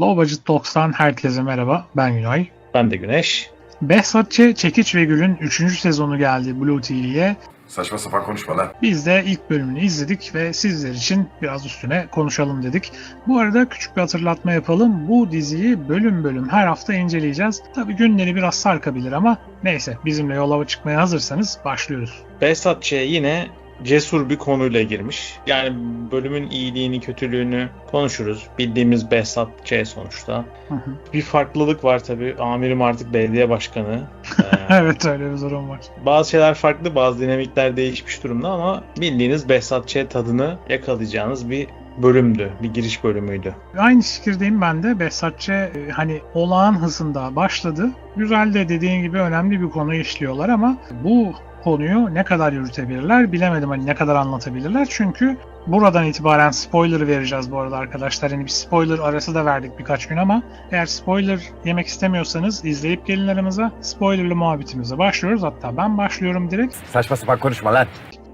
Low Budget Talks'tan herkese merhaba. Ben Günay. Ben de Güneş. Behzat Ç. Çekiç ve Gül'ün 3. sezonu geldi Blue TV'ye. Saçma sapan konuşma lan. Biz de ilk bölümünü izledik ve sizler için biraz üstüne konuşalım dedik. Bu arada küçük bir hatırlatma yapalım. Bu diziyi bölüm bölüm her hafta inceleyeceğiz. Tabi günleri biraz sarkabilir ama neyse bizimle yola çıkmaya hazırsanız başlıyoruz. Behzat Ç. yine cesur bir konuyla girmiş. Yani bölümün iyiliğini, kötülüğünü konuşuruz. Bildiğimiz Behzat Ç. sonuçta. Hı hı. Bir farklılık var tabii. Amirim artık belediye başkanı. Ee, evet öyle bir durum var. bazı şeyler farklı, bazı dinamikler değişmiş durumda ama bildiğiniz Behzat Ç. tadını yakalayacağınız bir bölümdü. Bir giriş bölümüydü. Aynı fikirdeyim ben de. Behzat Ç. e, hani olağan hızında başladı. Güzel de dediğin gibi önemli bir konu işliyorlar ama bu konuyu ne kadar yürütebilirler bilemedim hani ne kadar anlatabilirler çünkü buradan itibaren spoiler vereceğiz bu arada arkadaşlar. Hani bir spoiler arası da verdik birkaç gün ama eğer spoiler yemek istemiyorsanız izleyip gelin aramıza spoilerlı muhabbetimize başlıyoruz. Hatta ben başlıyorum direkt. Saçma sapan konuşma lan.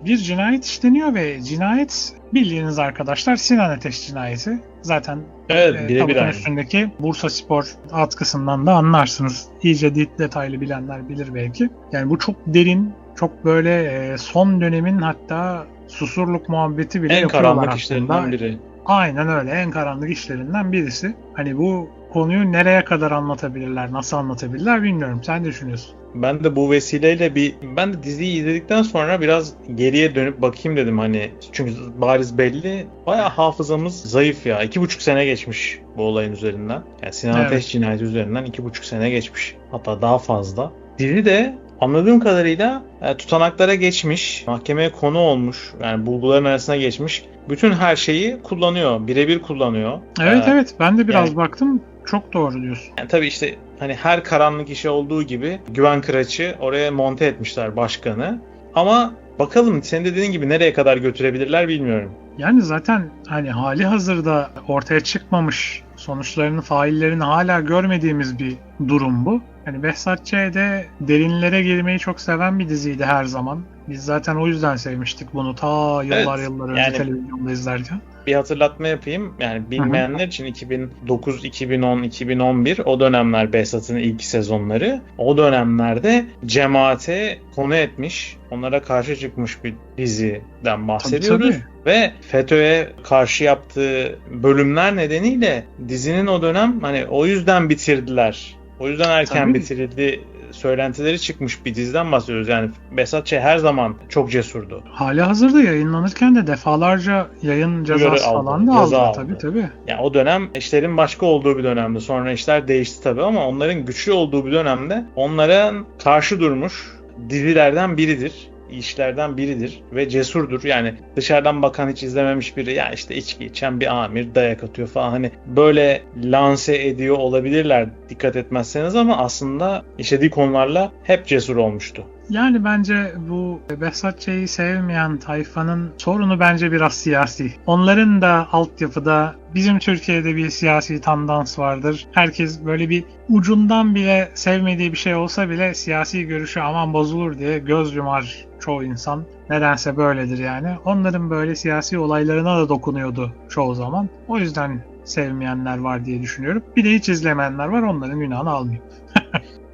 Bir cinayet işleniyor ve cinayet bildiğiniz arkadaşlar Sinan Ateş cinayeti. Zaten Evet, e, birebir tabutun üstündeki Bursa Spor atkısından da anlarsınız. İyice det- detaylı bilenler bilir belki. Yani bu çok derin, çok böyle e, son dönemin hatta susurluk muhabbeti bile En karanlık aslında. işlerinden biri. Aynen öyle. En karanlık işlerinden birisi. Hani bu konuyu nereye kadar anlatabilirler, nasıl anlatabilirler bilmiyorum. Sen ne düşünüyorsun? Ben de bu vesileyle bir ben de diziyi izledikten sonra biraz geriye dönüp bakayım dedim hani çünkü bariz belli bayağı hafızamız zayıf ya iki buçuk sene geçmiş bu olayın üzerinden yani Sinan Evet. Ateş cinayeti üzerinden iki buçuk sene geçmiş hatta daha fazla dizi de anladığım kadarıyla e, tutanaklara geçmiş mahkemeye konu olmuş yani bulguların arasına geçmiş bütün her şeyi kullanıyor birebir kullanıyor Evet Ee, evet ben de biraz yani- baktım. Çok doğru diyorsun. yani tabii işte hani her karanlık işe olduğu gibi Güven Kıraç'ı oraya monte etmişler başkanı. Ama bakalım senin de dediğin gibi nereye kadar götürebilirler bilmiyorum. Yani zaten hani hali hazırda ortaya çıkmamış sonuçlarını, faillerini hala görmediğimiz bir durum bu. Hani Behzat de derinlere girmeyi çok seven bir diziydi her zaman. Biz zaten o yüzden sevmiştik bunu ta yıllar Evet, yıllar önce yani- televizyonda izlerken. Bir hatırlatma yapayım. Yani bilmeyenler için 2009, 2010, 2011 o dönemler Behzat'ın ilk sezonları. O dönemlerde cemaate konu etmiş, onlara karşı çıkmış bir diziden bahsediyoruz. tabii. Ve FETÖ'ye karşı yaptığı bölümler nedeniyle dizinin o dönem hani o yüzden bitirdiler. O yüzden erken Tabii. bitirildi söylentileri çıkmış bir diziden bahsediyoruz. Yani Behzat Ç. her zaman çok cesurdu. Hali hazırda yayınlanırken de defalarca yayın cezası aldı, falan da aldı. aldı. Tabii tabii. Yani o dönem işlerin başka olduğu bir dönemdi. Sonra işler değişti tabii ama onların güçlü olduğu bir dönemde onlara karşı durmuş dizilerden biridir. İşlerden biridir ve cesurdur. Yani dışarıdan bakan hiç izlememiş biri ya işte içki içen bir amir dayak atıyor falan hani böyle lanse ediyor olabilirler dikkat etmezseniz ama aslında işlediği konularla hep cesur olmuştu. Yani bence bu Behzat Ç'yi sevmeyen tayfanın sorunu bence biraz siyasi. Onların da altyapıda bizim Türkiye'de bir siyasi tendans vardır. Herkes böyle bir ucundan bile sevmediği bir şey olsa bile siyasi görüşü aman bozulur diye göz yumar çoğu insan. Nedense böyledir yani. Onların böyle siyasi olaylarına da dokunuyordu çoğu zaman. O yüzden sevmeyenler var diye düşünüyorum. Bir de hiç izlemeyenler var onların günahını almayayım.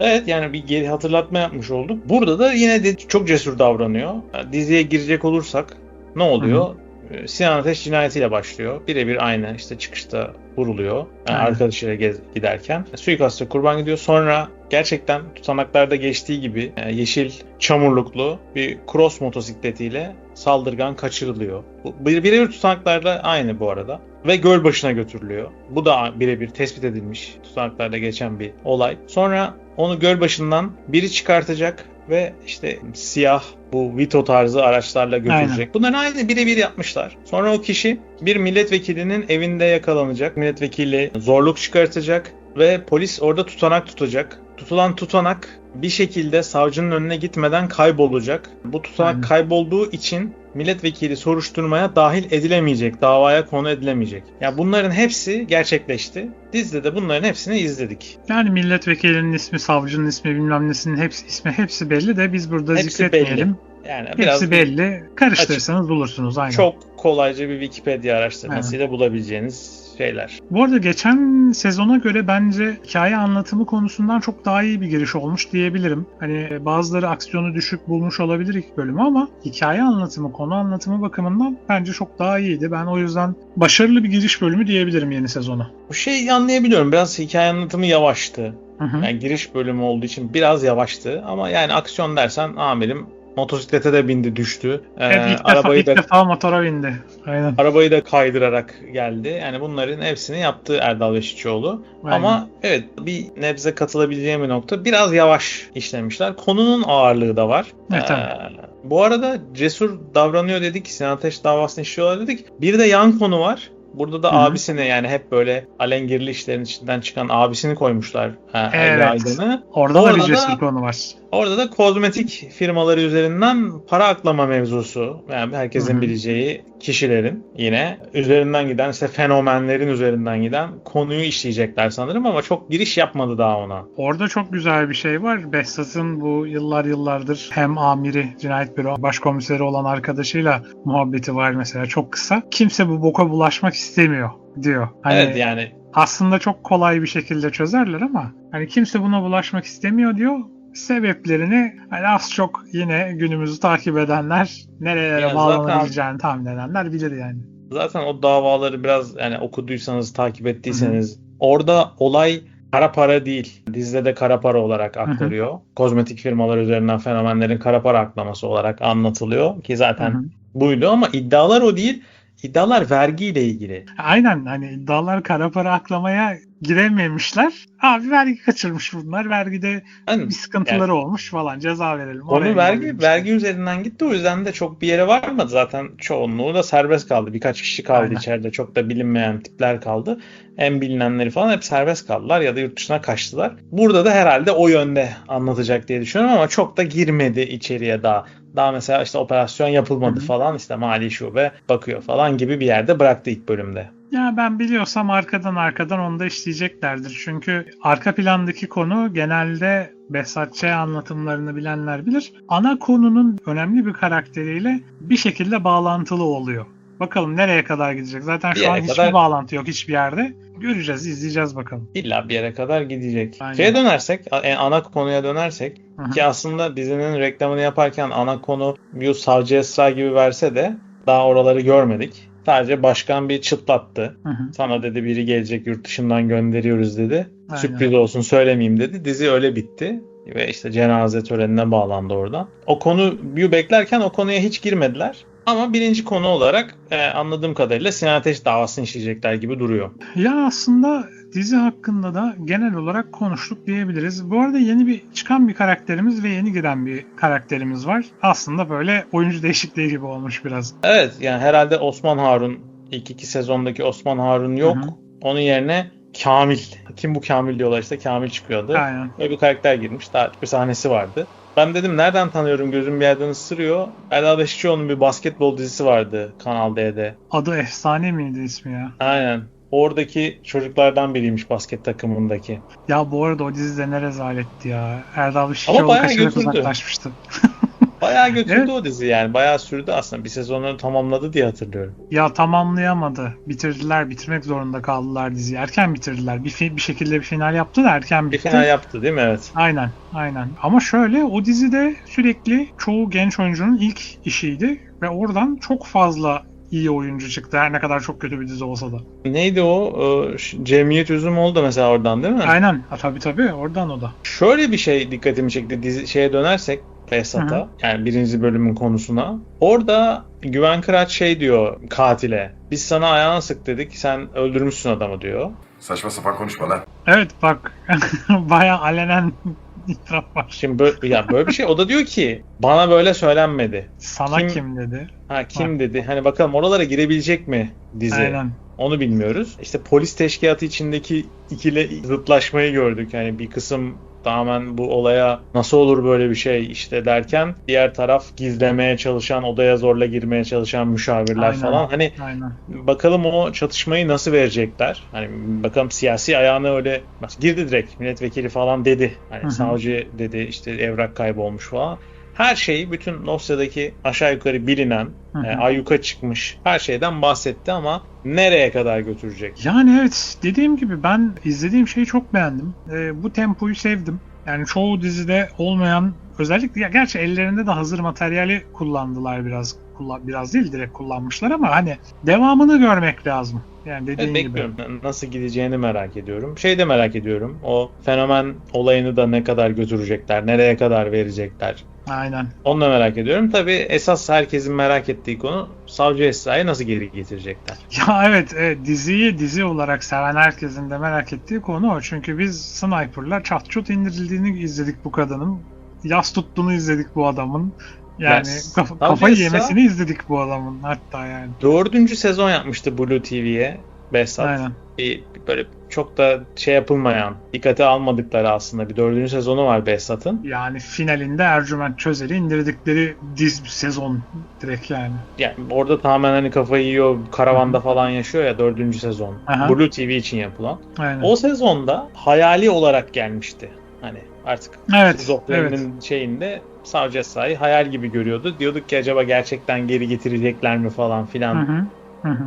Evet yani bir geri hatırlatma yapmış olduk. Burada da yine de çok cesur davranıyor. Yani diziye girecek olursak ne oluyor? Ee, Sinan Ateş cinayetiyle başlıyor. Birebir aynı işte çıkışta vuruluyor. Yani arkadaşıyla gez- giderken. Suikasta kurban gidiyor. Sonra gerçekten tutanaklarda geçtiği gibi e, yeşil çamurluklu bir cross motosikletiyle saldırgan kaçırılıyor. Birebir tutanaklarla aynı bu arada. Ve göl başına götürülüyor. Bu da birebir tespit edilmiş tutanaklarda geçen bir olay. Sonra onu göl başından biri çıkartacak ve işte siyah bu Vito tarzı araçlarla götürecek. Bunların aynı birebir yapmışlar. Sonra o kişi bir milletvekilinin evinde yakalanacak. Milletvekili zorluk çıkartacak ve polis orada tutanak tutacak. Tutulan tutanak bir şekilde savcının önüne gitmeden kaybolacak. Bu tutanak Aynen. kaybolduğu için milletvekili soruşturmaya dahil edilemeyecek, davaya konu edilemeyecek. Ya bunların hepsi gerçekleşti. Dizide de bunların hepsini izledik. Yani milletvekilinin ismi, savcının ismi, bilmem nesinin hepsi, ismi hepsi belli de biz burada Hepsi zikretmeyelim. Yani Hepsi biraz belli. Karıştırırsanız bulursunuz aynen. çok kolayca bir Wikipedia araştırmasıyla bulabileceğiniz şeyler. Bu arada geçen sezona göre bence hikaye anlatımı konusundan çok daha iyi bir giriş olmuş diyebilirim. Hani bazıları aksiyonu düşük bulmuş olabilir ilk bölümü ama hikaye anlatımı, konu anlatımı bakımından bence çok daha iyiydi. Ben o yüzden başarılı bir giriş bölümü diyebilirim yeni sezona. Bu şeyi anlayabiliyorum. Biraz hikaye anlatımı yavaştı. Hı hı. Yani giriş bölümü olduğu için biraz yavaştı. Ama yani aksiyon dersen amirim motosiklete de bindi düştü. Ee, Evet, ilk, defa, arabayı ilk da defa motora bindi. Aynen. arabayı da kaydırarak geldi. Yani bunların hepsini yaptı Erdal Beşikçioğlu. Aynen. Ama evet bir nebze katılabileceğim bir nokta. Biraz yavaş işlemişler. Konunun ağırlığı da var. Evet, Ee, evet. bu arada cesur davranıyor dedik. Sinan Ateş davasını işliyorlar dedik. Bir de yan konu var. Burada da Hı hı. abisini yani hep böyle alengirli işlerin içinden çıkan abisini koymuşlar. Ha, Evet. Aydın'ı. Orada, da Orada bir da- cesur konu var. Orada da kozmetik firmaları üzerinden para aklama mevzusu. Yani herkesin Hı hı. bileceği kişilerin yine üzerinden giden işte fenomenlerin üzerinden giden konuyu işleyecekler sanırım ama çok giriş yapmadı daha ona. Orada çok güzel bir şey var. Behzat'ın bu yıllar yıllardır hem amiri, cinayet büro başkomiseri olan arkadaşıyla muhabbeti var mesela çok kısa. Kimse bu boka bulaşmak istemiyor diyor. Hani Evet yani aslında çok kolay bir şekilde çözerler ama hani kimse buna bulaşmak istemiyor diyor. Sebeplerini hani az çok yine günümüzü takip edenler, nerelere Ya zaten- bağlanabileceğini tahmin edenler bilir yani. zaten o davaları biraz yani okuduysanız takip ettiyseniz orada olay kara para değil. Dizide de kara para olarak aktarıyor. Kozmetik firmalar üzerinden fenomenlerin kara para aklaması olarak anlatılıyor ki zaten Hı hı. buydu ama iddialar o değil. İddialar vergiyle ilgili. Aynen hani iddialar kara para aklamaya girememişler. Abi vergi kaçırmış bunlar. Vergide Yani bir sıkıntıları olmuş falan. Ceza verelim. Oraya vergi vergi üzerinden gitti. O yüzden de çok bir yere varmadı. Zaten çoğunluğu da serbest kaldı. Birkaç kişi kaldı Aynen. içeride. Çok da bilinmeyen tipler kaldı. En bilinenleri falan hep serbest kaldılar ya da yurt dışına kaçtılar. Burada da herhalde o yönde anlatacak diye düşünüyorum ama çok da girmedi içeriye daha. Daha mesela işte operasyon yapılmadı Hı hı. falan işte mali şube bakıyor falan gibi bir yerde bıraktı ilk bölümde. Ya ben biliyorsam arkadan arkadan onu da işleyeceklerdir. Çünkü arka plandaki konu genelde Behzat Ç. anlatımlarını bilenler bilir. Ana konunun önemli bir karakteriyle bir şekilde bağlantılı oluyor. Bakalım nereye kadar gidecek. Zaten Bir şu an hiçbir kadar- bağlantı yok hiçbir yerde. Göreceğiz, izleyeceğiz bakalım. İlla bir yere kadar gidecek. Aynen. Şeye dönersek, a- ana konuya dönersek Hı hı. Ki aslında dizinin reklamını yaparken ana konu bir savcı Esra gibi verse de daha oraları görmedik. Sadece başkan bir çıtlattı. Hı hı. Sana dedi biri gelecek yurt dışından gönderiyoruz dedi. Aynen. Sürpriz olsun söylemeyeyim dedi. Dizi öyle bitti. Ve işte cenaze törenine bağlandı oradan. O konuyu beklerken o konuya hiç girmediler. Ama birinci konu olarak e, anladığım kadarıyla Sinan Ateş davasını işleyecekler gibi duruyor. Ya aslında dizi hakkında da genel olarak konuştuk diyebiliriz. Bu arada yeni bir çıkan bir karakterimiz ve yeni giren bir karakterimiz var. Aslında böyle oyuncu değişikliği gibi olmuş biraz. Evet yani herhalde Osman Harun ilk iki sezondaki Osman Harun yok. Hı hı. Onun yerine Kamil. Kim bu Kamil diyorlar işte Kamil çıkıyordu. Aynen. Böyle bir karakter girmiş. Daha bir sahnesi vardı. Ben dedim nereden tanıyorum gözüm bir yerden ısırıyor. Erdal Beşikçioğlu'nun bir basketbol dizisi vardı Kanal D'de. Adı efsane miydi ismi ya? Aynen. Oradaki çocuklardan biriymiş basket takımındaki. Ya bu arada o dizide ne rezaletti ya. Erdal Beşikçioğlu kaçarak uzaklaşmıştı. Bayağı götürdü Evet. o dizi yani. Bayağı sürdü aslında. Bir sezonu tamamladı diye hatırlıyorum. Ya tamamlayamadı. Bitirdiler, bitirmek zorunda kaldılar diziyi. Erken bitirdiler. Bir, bir şekilde bir final yaptı da erken Bir bitti. final yaptı değil mi? Evet. Aynen, aynen. Ama şöyle o dizide sürekli çoğu genç oyuncunun ilk işiydi ve oradan çok fazla iyi oyuncu çıktı. Her ne kadar çok kötü bir dizi olsa da. Neydi o? Ee, Cemiyet Üzüm oldu mesela oradan değil mi? Aynen. Ha, tabii tabii oradan o da. Şöyle bir şey dikkatimi çekti. Dizi, şeye dönersek Behzat'a yani birinci bölümün konusuna. Orada Güven Kıraç şey diyor katile. Biz sana ayağına sık dedik sen öldürmüşsün adamı diyor. Saçma sapan konuşma lan. Evet bak bayağı alenen. Şimdi böyle, ya böyle bir şey o da diyor ki bana böyle söylenmedi. Sana Kim- kim, dedi? Ha kim dedi? Hani bakalım oralara girebilecek mi dizi? Aynen. Onu bilmiyoruz. İşte polis teşkilatı içindeki ikili zıtlaşmayı gördük. Yani bir kısım tamamen bu olaya nasıl olur böyle bir şey işte derken diğer taraf gizlemeye çalışan, odaya zorla girmeye çalışan müşavirler Aynen. falan. Hani Aynen. bakalım o çatışmayı nasıl verecekler? Hani bakalım siyasi ayağını öyle girdi direkt milletvekili falan dedi. Hani savcı dedi işte evrak kaybolmuş falan. Her şeyi bütün dosyadaki aşağı yukarı bilinen e, ayyuka çıkmış her şeyden bahsetti ama nereye kadar götürecek? Yani evet dediğim gibi ben izlediğim şeyi çok beğendim. Ee, bu tempoyu sevdim. Yani çoğu dizide olmayan özellikle ya gerçi ellerinde de hazır materyali kullandılar biraz. Kullan, biraz değil direkt kullanmışlar ama hani devamını görmek lazım. Yani dediğin Evet, gibi. bekliyorum. Nasıl gideceğini merak ediyorum. Şey de merak ediyorum. O fenomen olayını da ne kadar götürecekler, nereye kadar verecekler. Aynen. Onu da merak ediyorum. Tabii esas herkesin merak ettiği konu Savcı Esra'yı nasıl geri getirecekler. Ya evet, evet diziyi dizi olarak seven herkesin de merak ettiği konu o. Çünkü biz sniperlar çat çut indirildiğini izledik bu kadının. Yas tuttuğunu izledik bu adamın. Yani Yes. kaf- kafayı yemesini izledik bu adamın hatta yani. Dördüncü sezon yapmıştı Blue TV'ye Behzat. Aynen. Bir, böyle çok da şey yapılmayan, dikkate almadıkları aslında bir dördüncü sezonu var Behzat'ın. Yani finalinde Ercüment Çözel'i indirdikleri diz sezon direkt yani. Yani orada tamamen hani kafayı yiyor, karavanda falan yaşıyor ya dördüncü sezon. Aha. Blue TV için yapılan. Aynen. O sezonda hayali olarak gelmişti. Hani artık evet, şizofreninin şeyinde Savcı Esra'yı hayal gibi görüyordu. Diyorduk ki acaba gerçekten geri getirecekler mi falan filan Hı hı.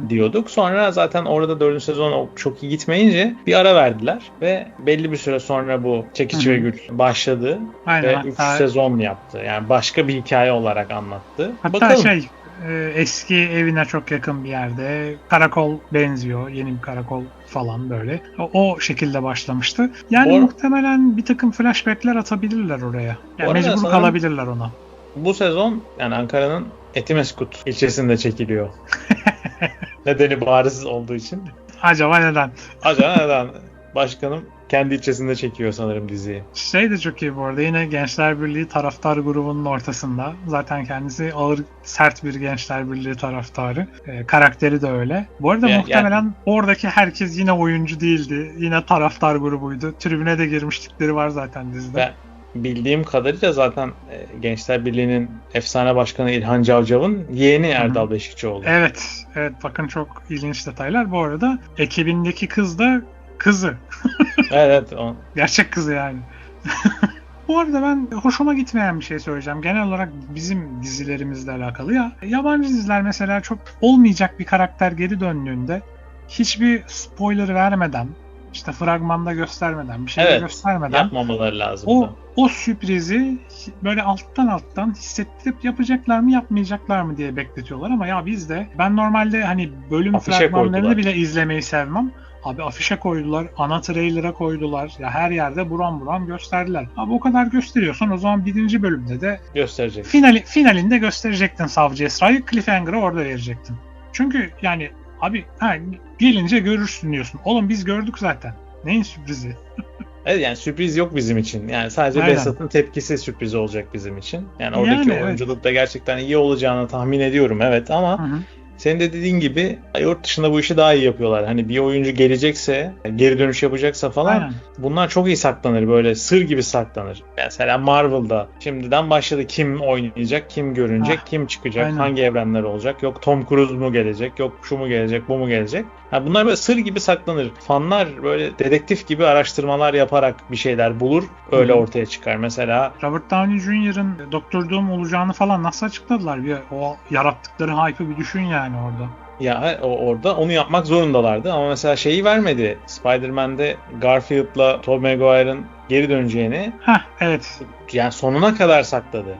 Diyorduk. Sonra zaten orada dördüncü sezon o- çok iyi gitmeyince bir ara verdiler ve belli bir süre sonra bu Çekiç ve Gül başladı Aynen. ve Hatta, 3 sezon yaptı. Yani başka bir hikaye olarak anlattı. hatta Bakalım. şey e, eski evine çok yakın bir yerde karakol benziyor. Yeni bir karakol falan böyle. O, o şekilde başlamıştı. Yani ar- muhtemelen bir takım flashbackler atabilirler oraya. Yani mecbur sanırım- kalabilirler ona. Bu sezon yani Ankara'nın Etimeskut ilçesinde çekiliyor. Nedeni bariz olduğu için. Acaba neden? Acaba neden? Başkanım kendi ilçesinde çekiyor sanırım diziyi. Şey de çok iyi bu arada. Yine Gençler Birliği taraftar grubunun ortasında. Zaten kendisi ağır, sert bir Gençler Birliği taraftarı. Ee, karakteri de öyle. Bu arada Ya- muhtemelen oradaki herkes yine oyuncu değildi. Yine taraftar grubuydu. Tribüne de girmişlikleri var zaten dizide. Ve bildiğim kadarıyla zaten e, Gençler Birliği'nin efsane başkanı İlhan Cavcav'ın yeğeni Erdal Beşikçioğlu. Evet, evet bakın çok ilginç detaylar. Bu arada ekibindeki kız da kızı. evet. o- Gerçek kızı yani. Bu arada ben hoşuma gitmeyen bir şey söyleyeceğim. Genel olarak bizim dizilerimizle alakalı ya. Yabancı diziler mesela çok olmayacak bir karakter geri döndüğünde hiçbir spoiler vermeden, işte fragmanda göstermeden, bir şey Evet, göstermeden yapmamaları lazım. o o sürprizi böyle alttan alttan hissettirip yapacaklar mı yapmayacaklar mı diye bekletiyorlar ama ya biz de ben normalde hani bölüm Afişe fragmanlarını koydular. bile izlemeyi sevmem. Abi afişe koydular, ana trailer'a koydular. Ya her yerde buram buram gösterdiler. Abi o kadar gösteriyorsan o zaman birinci bölümde de gösterecek. finali, finalinde gösterecektin Savcı Esra'yı. Cliffhanger'ı orada verecektin. Çünkü yani abi ha, gelince görürsün diyorsun. Oğlum biz gördük zaten. Neyin sürprizi? Evet yani sürpriz yok bizim için. Yani sadece. Behzat'ın tepkisi sürpriz olacak bizim için. Yani oradaki Yani evet. oyunculuk da gerçekten iyi olacağını tahmin ediyorum evet ama Hı hı. Senin de dediğin gibi yurt dışında bu işi daha iyi yapıyorlar. Hani bir oyuncu gelecekse, geri dönüş yapacaksa falan Aynen. bunlar çok iyi saklanır böyle sır gibi saklanır. Mesela Marvel'da şimdiden başladı kim oynayacak, kim görünecek, Ah, kim çıkacak, aynen. hangi evrenler olacak. Yok Tom Cruise mu gelecek, yok şu mu gelecek, bu mu gelecek. Ha, bunlar böyle sır gibi saklanır. Fanlar böyle dedektif gibi araştırmalar yaparak bir şeyler bulur, öyle Hı hı. ortaya çıkar. Mesela Robert Downey Jr.'ın Doktor Doom olacağını falan nasıl açıkladılar? Bir, o yarattıkları hype'ı bir düşün yani orada. Ya orada onu yapmak zorundalardı ama mesela şeyi vermedi. Spider-Man'de Garfield'la Tobey Maguire'ın geri döneceğini Heh evet. yani sonuna kadar sakladı.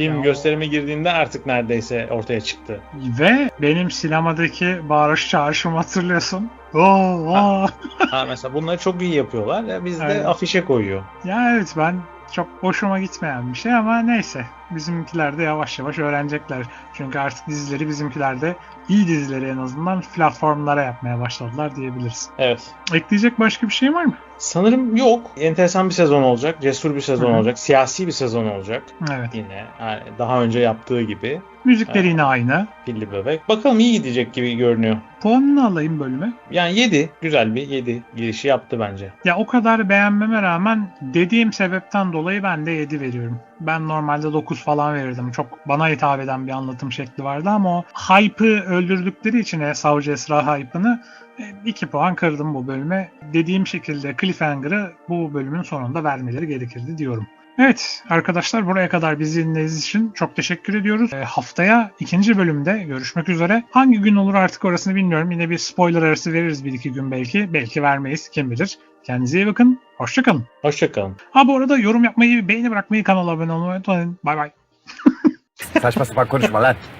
Film Ya gösterime girdiğinde artık neredeyse ortaya çıktı. Ve benim sinemadaki bağırış çağrışımı hatırlıyorsun. Oo, oo. Ha mesela bunları çok iyi yapıyorlar. Ya bizde Aynen. afişe koyuyor. Ya evet ben çok hoşuma gitmeyen bir şey ama neyse. Bizimkiler de yavaş yavaş öğrenecekler. Çünkü artık dizileri bizimkiler de iyi dizileri en azından platformlara yapmaya başladılar diyebiliriz. Evet. Ekleyecek başka bir şey var mı? Sanırım yok. Enteresan bir sezon olacak. Cesur bir sezon Hı hı. olacak. Siyasi bir sezon olacak. Evet. Yine yani daha önce yaptığı gibi. Müzikleri yine aynı. Pilli bebek. Bakalım iyi gidecek gibi görünüyor. Puanını alayım bölüme. Yani 7. Güzel bir 7 girişi yaptı bence. Ya o kadar beğenmeme rağmen dediğim sebepten dolayı ben de 7 veriyorum. Ben normalde 9 falan verirdim. Çok bana hitap eden bir anlatım şekli vardı ama o hype'ı öldürdükleri için e, Savcı Esra hype'ını 2 puan kırdım bu bölüme. Dediğim şekilde Cliffhanger'ı bu bölümün sonunda vermeleri gerekirdi diyorum. Evet arkadaşlar buraya kadar bizi dinlediğiniz için çok teşekkür ediyoruz. E, haftaya ikinci bölümde görüşmek üzere. Hangi gün olur artık orasını bilmiyorum. Yine bir spoiler arası veririz bir iki gün belki. Belki vermeyiz kim bilir. Kendinize iyi bakın. Hoşçakalın. Hoşçakalın. Ha bu arada yorum yapmayı, beğeni bırakmayı, kanala abone olmayı unutmayın. Bay bay. Saçma sapan konuşma lan.